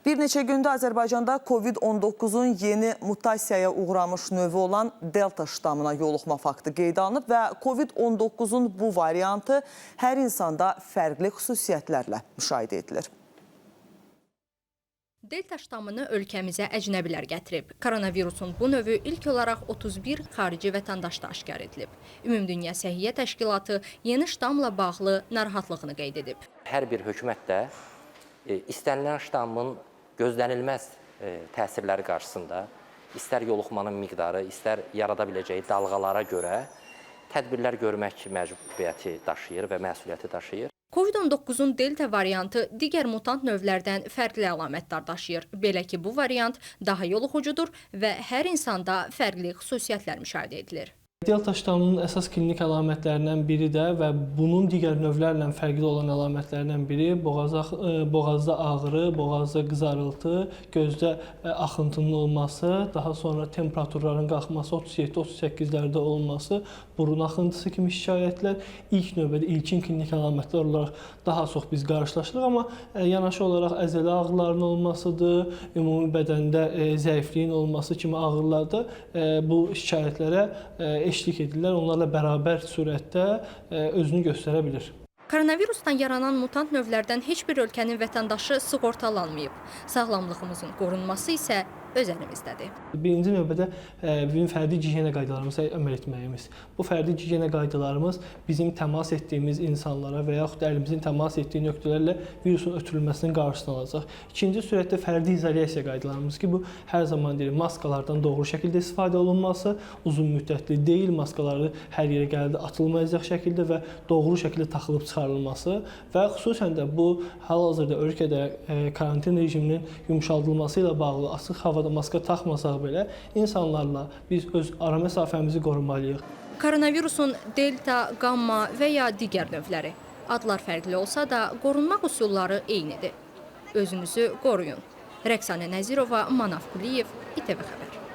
Bir neçə gündə Azərbaycanda COVID-19-un yeni mutasiyaya uğramış növü olan Delta ştamına yoluxma faktı qeydə alınıb və COVID-19-un bu variantı hər insanda fərqli xüsusiyyətlərlə müşahidə edilir. Delta ştamını ölkəmizə əcnəbilər gətirib. Koronavirusun bu növü ilk olaraq 31 xarici vətəndaşda aşkar edilib. Ümumdünya Səhiyyə Təşkilatı yeni ştamla bağlı narahatlığını qeyd edib. Hər bir hökumət də e, istənilən ştamın gözlənilməz e, təsirləri qarşısında istər yoluxmanın miqdarı, istər yarada biləcəyi dalğalara görə tədbirlər görmək məcburiyyəti daşıyır və məsuliyyəti daşıyır. COVID-19-un delta variantı digər mutant növlərdən fərqli əlamətlər daşıyır. Belə ki, bu variant daha yoluxucudur və hər insanda fərqli xüsusiyyətlər müşahidə edilir. Delta ştamının əsas klinik əlamətlərindən biri də və bunun digər növlərlə fərqli olan əlamətlərindən biri boğaza, e, boğazda ağrı, boğazda qızarıltı, gözdə e, axıntının olması, daha sonra temperaturların qalxması 37-38-lərdə olması, burun axıntısı kimi şikayətlər ilk növbədə ilkin klinik əlamətlər olaraq daha çox biz qarşılaşırıq, amma e, yanaşı olaraq əzələ ağrılarının olmasıdır, ümumi bədəndə zəifliyin olması kimi ağrılarda bu şikayətlərə eşlik edirlər, onlarla bərabər surətdə e, özünü göstərə bilir. Koronavirusdan yaranan mutant növlərdən heç bir ölkənin vətəndaşı sığortalanmayıb. Sağlamlığımızın qorunması isə öz əlimizdədir. Birinci növbədə e, bizim fərdi gigiyena qaydalarımıza əməl etməyimiz. Bu fərdi gigiyena qaydalarımız bizim təmas etdiyimiz insanlara və yaxud da əlimizin təmas etdiyi nöqtələrlə virusun ötürülməsinin qarşısını alacaq. İkinci surətdə fərdi izolyasiya qaydalarımız ki, bu hər zaman deyir, maskalardan doğru şəkildə istifadə olunması, uzun müddətli deyil, maskaları hər yerə gəldi atılmayacaq şəkildə və doğru şəkildə taxılıb çıxarılması və xüsusən də bu hal-hazırda ölkədə e, karantin rejiminin yumşaldılması ilə bağlı açıq hava havada maska taxmasaq belə insanlarla biz öz ara məsafəmizi qorumalıyıq. Koronavirusun delta, qamma və ya digər növləri adlar fərqli olsa da qorunmaq üsulları eynidir. Özünüzü qoruyun. Rəqsanə Nəzirova, Manaf Quliyev, İTV xəbər.